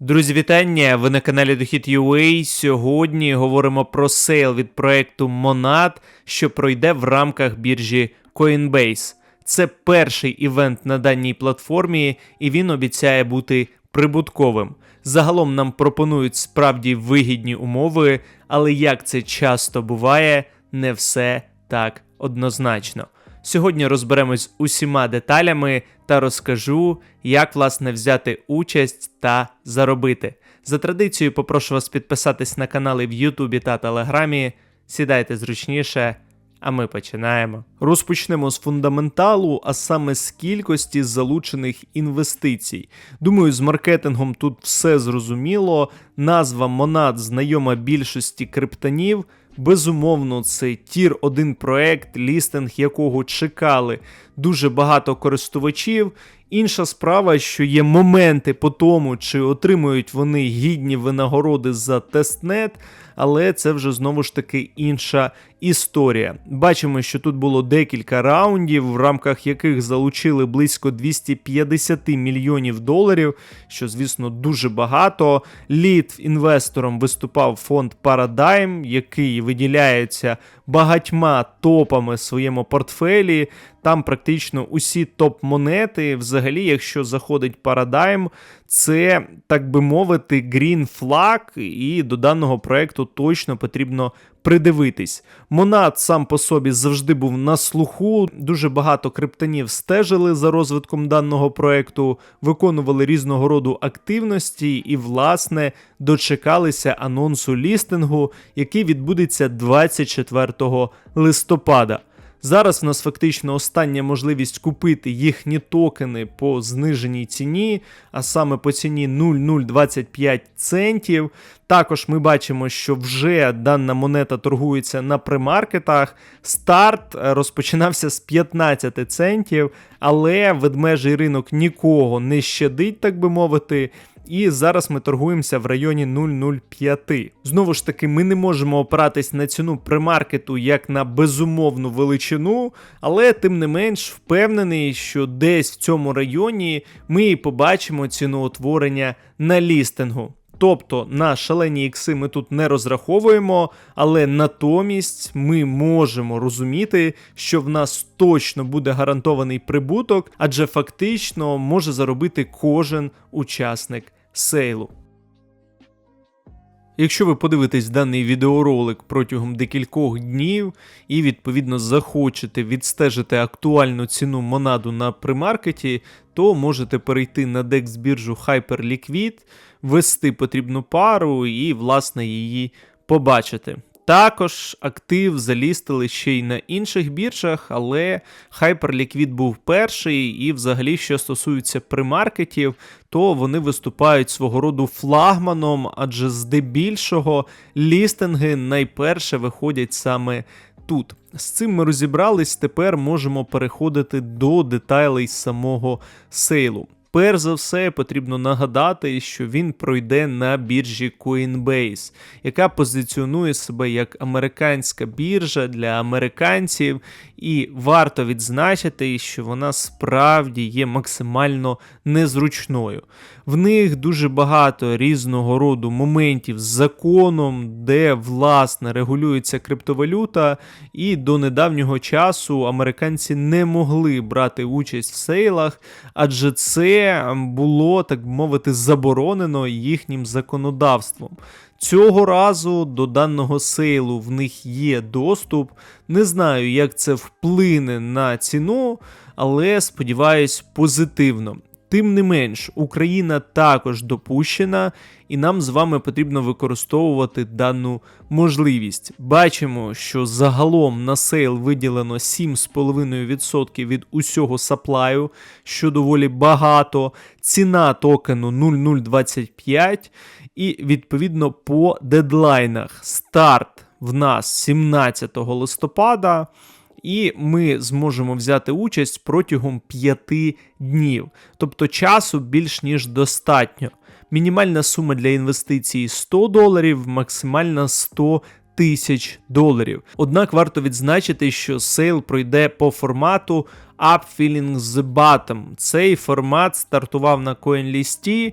Друзі, вітання! Ви на каналі Дохід UA. Сьогодні говоримо про сейл від проекту Monad, що пройде в рамках біржі Coinbase. Це перший івент на даній платформі, і він обіцяє бути прибутковим. Загалом нам пропонують справді вигідні умови, але як це часто буває, не все так однозначно. Сьогодні розберемось з усіма деталями та розкажу, як власне взяти участь та заробити. За традицією попрошу вас підписатись на канали в Ютубі та Телеграмі. Сідайте зручніше, а ми починаємо. Розпочнемо з фундаменталу, а саме з кількості залучених інвестицій. Думаю, з маркетингом тут все зрозуміло. Назва Монад знайома більшості криптонів. Безумовно, це тір 1 проект, лістинг якого чекали дуже багато користувачів. Інша справа, що є моменти по тому, чи отримують вони гідні винагороди за тестнет, але це вже знову ж таки інша історія. Бачимо, що тут було декілька раундів, в рамках яких залучили близько 250 мільйонів доларів, що, звісно, дуже багато. Лід інвестором виступав фонд Paradigm, який виділяється багатьма топами в своєму портфелі. Там практично усі топ-монети. Взагалі, якщо заходить Paradigm, це, так би мовити, green flag, і до даного проекту точно потрібно придивитись. Монад сам по собі завжди був на слуху. Дуже багато криптонів стежили за розвитком даного проекту, виконували різного роду активності і, власне, дочекалися анонсу лістингу, який відбудеться 24 листопада. Зараз в нас фактично остання можливість купити їхні токени по зниженій ціні, а саме по ціні 0,025 центів. Також ми бачимо, що вже дана монета торгується на примаркетах. Старт е, розпочинався з 15 центів, але ведмежий ринок нікого не щадить, так би мовити. І зараз ми торгуємося в районі 0,05. Знову ж таки, ми не можемо опиратись на ціну примаркету як на безумовну величину, але тим не менш впевнений, що десь в цьому районі ми і побачимо ціноутворення на лістингу. Тобто на шалені ікси ми тут не розраховуємо, але натомість ми можемо розуміти, що в нас точно буде гарантований прибуток, адже фактично може заробити кожен учасник сейлу. Якщо ви подивитесь даний відеоролик протягом декількох днів і, відповідно, захочете відстежити актуальну ціну монаду на примаркеті, то можете перейти на декс-біржу Hyperliquid, ввести потрібну пару і, власне, її побачити. Також актив залістили ще й на інших біржах, але Hyperliquid був перший, і взагалі, що стосується примаркетів, то вони виступають свого роду флагманом, адже здебільшого лістинги найперше виходять саме тут. З цим ми розібрались, тепер можемо переходити до деталей самого сейлу. Перш за все, потрібно нагадати, що він пройде на біржі Coinbase, яка позиціонує себе як американська біржа для американців, і варто відзначити, що вона справді є максимально незручною. В них дуже багато різного роду моментів з законом, де власне регулюється криптовалюта, і до недавнього часу американці не могли брати участь в сейлах, адже це було, так мовити, заборонено їхнім законодавством. Цього разу до даного сейлу в них є доступ. Не знаю, як це вплине на ціну, але сподіваюсь, позитивно. Тим не менш, Україна також допущена, і нам з вами потрібно використовувати дану можливість. Бачимо, що загалом на сейл виділено 7,5% від усього саплаю, що доволі багато. Ціна токену 0,025, і відповідно по дедлайнах старт в нас 17 листопада і ми зможемо взяти участь протягом 5 днів, тобто часу більш ніж достатньо. Мінімальна сума для інвестицій 100 доларів, максимальна 100 тисяч доларів. Однак варто відзначити, що сейл пройде по формату Up Feeling the Bottom. Цей формат стартував на CoinList,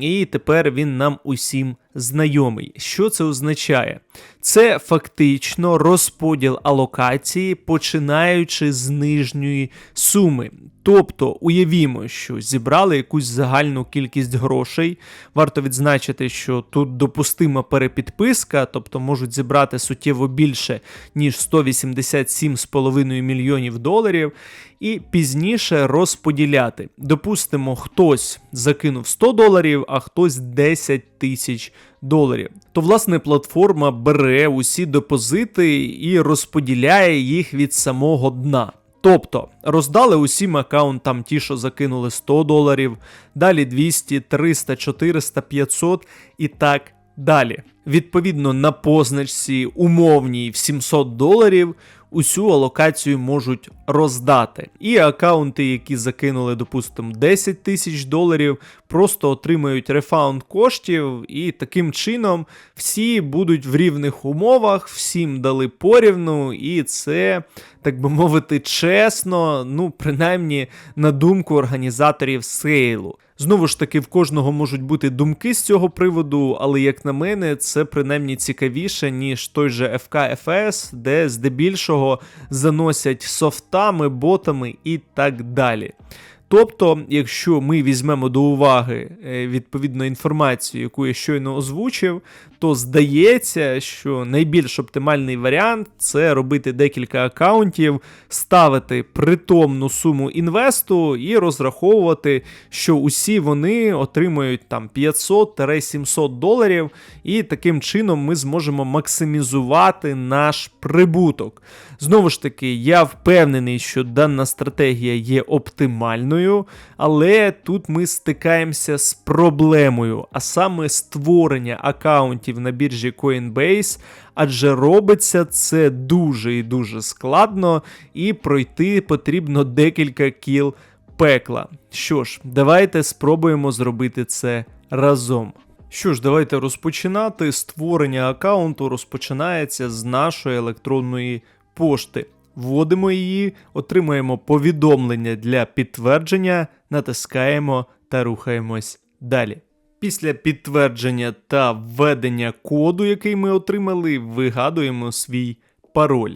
і тепер він нам усім знайомий. Що це означає? Це фактично розподіл алокації, починаючи з нижньої суми. Тобто, уявімо, що зібрали якусь загальну кількість грошей. Варто відзначити, що тут допустима перепідписка, тобто можуть зібрати суттєво більше, ніж 187,5 мільйонів доларів, і пізніше розподіляти. Допустимо, хтось закинув 100 доларів, а хтось 10 тисяч доларів. То, власне, платформа бере усі депозити і розподіляє їх від самого дна. Тобто роздали усім аккаунтам ті, що закинули 100 доларів, далі 200, 300, 400, 500 і так далі. Відповідно, на позначці умовній в 700 доларів усю алокацію можуть роздати. І аккаунти, які закинули, допустимо, 10 тисяч доларів, просто отримають рефаунд коштів, і таким чином всі будуть в рівних умовах, всім дали порівну, і це, так би мовити, чесно, ну, принаймні, на думку організаторів сейлу. Знову ж таки, в кожного можуть бути думки з цього приводу, але як на мене, це принаймні цікавіше, ніж той же ФКФС, де здебільшого заносять софтами, ботами і так далі. Тобто, якщо ми візьмемо до уваги е, відповідну інформацію, яку я щойно озвучив, то здається, що найбільш оптимальний варіант це робити декілька аккаунтів, ставити притомну суму інвесту і розраховувати, що усі вони отримують там 500-700 доларів, і таким чином ми зможемо максимізувати наш прибуток. Знову ж таки, я впевнений, що дана стратегія є оптимальною, але тут ми стикаємося з проблемою, а саме створення аккаунтів на біржі Coinbase, адже робиться це дуже і дуже складно, і пройти потрібно декілька кіл пекла. Що ж, давайте спробуємо зробити це разом. Що ж, давайте розпочинати. Створення аккаунту розпочинається з нашої електронної пошти. Вводимо її, отримуємо повідомлення для підтвердження, натискаємо та рухаємось далі. Після підтвердження та введення коду, який ми отримали, вигадуємо свій пароль.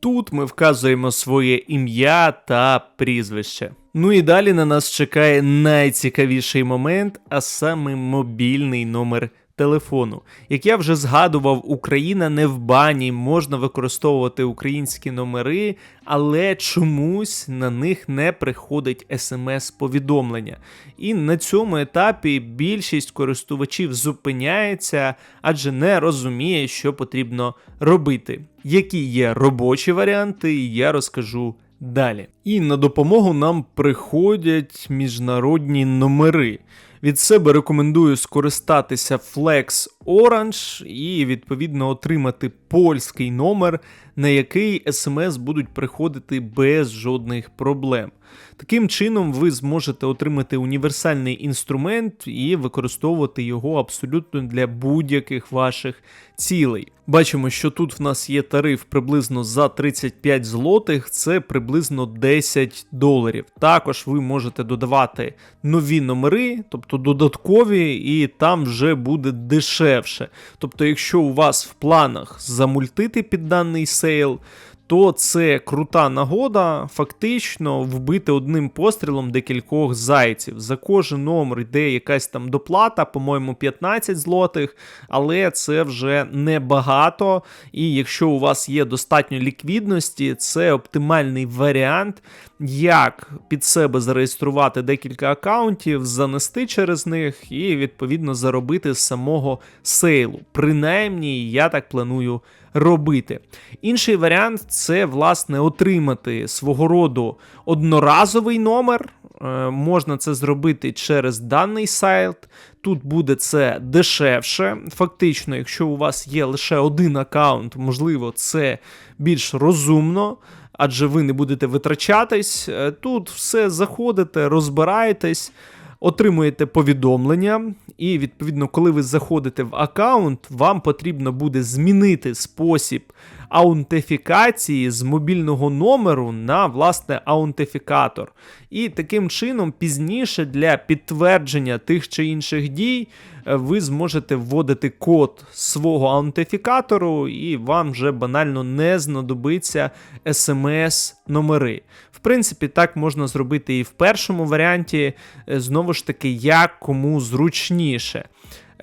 Тут ми вказуємо своє ім'я та прізвище. Ну і далі на нас чекає найцікавіший момент, а саме мобільний номер телефону. Як я вже згадував, Україна не в бані, можна використовувати українські номери, але чомусь на них не приходить смс-повідомлення. І на цьому етапі більшість користувачів зупиняється, адже не розуміє, що потрібно робити. Які є робочі варіанти, я розкажу. Далі. І на допомогу нам приходять міжнародні номери. Від себе рекомендую скористатися Flex Orange і відповідно отримати польський номер, на який смс будуть приходити без жодних проблем. Таким чином, ви зможете отримати універсальний інструмент і використовувати його абсолютно для будь-яких ваших цілей. Бачимо, що тут в нас є тариф приблизно за 35 злотих, це приблизно 10 доларів. Також ви можете додавати нові номери, тобто додаткові, і там вже буде дешевше. Тобто, якщо у вас в планах замультити під даний сейл, то це крута нагода фактично вбити одним пострілом декількох зайців. За кожен номер йде якась там доплата, по-моєму, 15 злотих, але це вже небагато. І якщо у вас є достатньо ліквідності, це оптимальний варіант, як під себе зареєструвати декілька аккаунтів, занести через них і відповідно заробити з самого сейлу. Принаймні, я так планую робити. Інший варіант це, власне, отримати свого роду одноразовий номер. Е, можна це зробити через даний сайт. Тут буде це дешевше. Фактично, якщо у вас є лише один аккаунт, можливо, це більш розумно. Адже ви не будете витрачатись. Е, тут все заходите, розбираєтесь отримуєте повідомлення, і відповідно, коли ви заходите в аккаунт, вам потрібно буде змінити спосіб аутентифікації з мобільного номеру на власне аутентифікатор. І таким чином, пізніше для підтвердження тих чи інших дій, е, ви зможете вводити код свого аутентифікатору, і вам вже банально не знадобиться смс-номери. В принципі, так можна зробити і в першому варіанті, е, знову ж таки, як кому зручніше.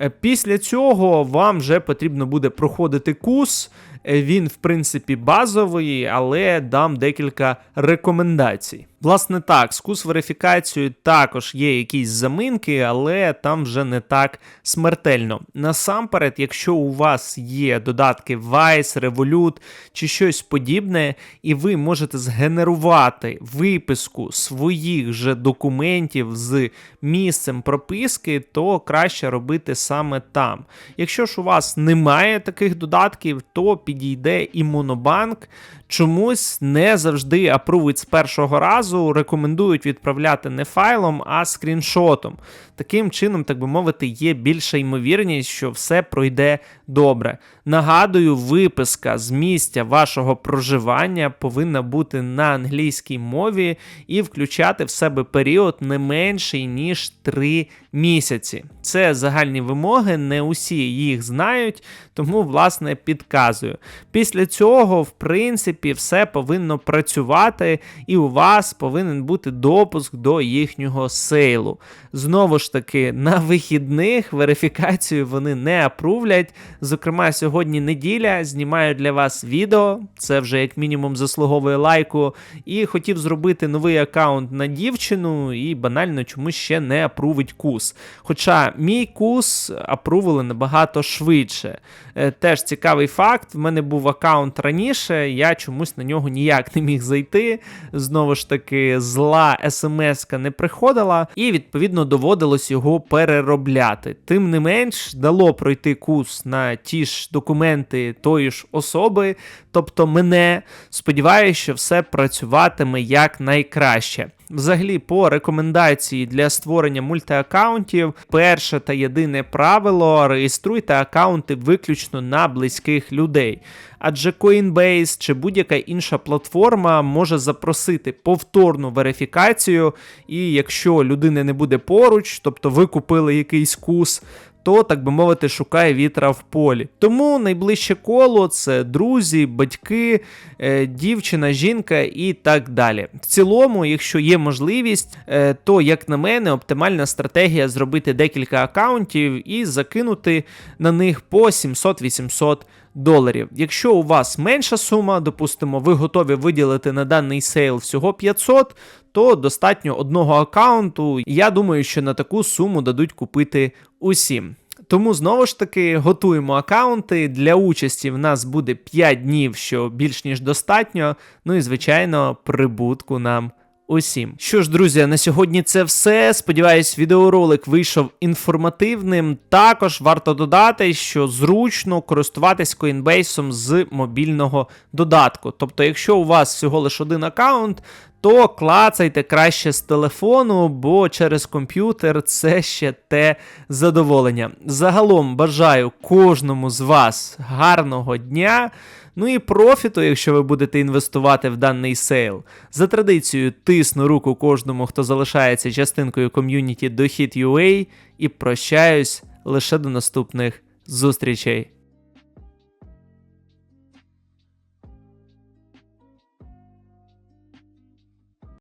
Е, Після цього вам вже потрібно буде проходити курс. Е, Він, в принципі, базовий, але дам декілька рекомендацій. Власне так, з курс верифікацією також є якісь заминки, але там вже не так смертельно. Насамперед, якщо у вас є додатки Vice, Revolut чи щось подібне, і ви можете згенерувати виписку своїх же документів з місцем прописки, то краще робити саме там. Якщо ж у вас немає таких додатків, то підійде і Монобанк. Чомусь не завжди апрувить з першого разу, рекомендують відправляти не файлом, а скріншотом. Таким чином, так би мовити, є більша ймовірність, що все пройде добре. Нагадую, виписка з місця вашого проживання повинна бути на англійській мові і включати в себе період не менший ніж 3 місяці. Це загальні вимоги, не усі їх знають, тому власне підказую. Після цього, в принципі, все повинно працювати, і у вас повинен бути допуск до їхнього сейлу. Знову ж таки, на вихідних верифікацію вони не апрувлять. Зокрема, сьогодні неділя, знімаю для вас відео, це вже як мінімум заслуговує лайку. І хотів зробити новий аккаунт на дівчину, і банально чомусь ще не апрувить кус. Хоча мій кус апрувили набагато швидше. Е, Теж цікавий факт. В мене був аккаунт раніше, я чомусь на нього ніяк не міг зайти. Знову ж таки, зла смс-ка не приходила, і відповідно доводилось його переробляти. Тим не менш, дало пройти курс на ті ж документи тої ж особи, тобто мене. Сподіваюся, що все працюватиме як найкраще. Взагалі, по рекомендації для створення мультиаккаунтів, перше та єдине правило реєструйте аккаунти виключно на близьких людей. Адже Coinbase чи будь-яка інша платформа може запросити повторну верифікацію, і якщо людини не буде поруч, тобто ви купили якийсь кус, то, так би мовити, шукає вітра в полі. Тому найближче коло це друзі, батьки, е, дівчина, жінка і так далі. В цілому, якщо є можливість, е, то, як на мене, оптимальна стратегія зробити декілька аккаунтів і закинути на них по 700-800 доларів. Якщо у вас менша сума, допустимо, ви готові виділити на даний сейл всього 500, то достатньо одного аккаунту. Я думаю, що на таку суму дадуть купити усім. Тому знову ж таки готуємо аккаунти. Для участі в нас буде 5 днів, що більш ніж достатньо. Ну і звичайно, прибутку нам. Усім. Що ж, друзі, на сьогодні це все. Сподіваюсь, відеоролик вийшов інформативним. Також варто додати, що зручно користуватись Coinbase з мобільного додатку. Тобто, якщо у вас всього лише один аккаунт, то клацайте краще з телефону, бо через комп'ютер це ще те задоволення. Загалом бажаю кожному з вас гарного дня. Ну і профіту, якщо ви будете інвестувати в даний сейл. За традицією, тисну руку кожному, хто залишається частинкою ком'юніті Дохід.ua і прощаюсь лише до наступних зустрічей.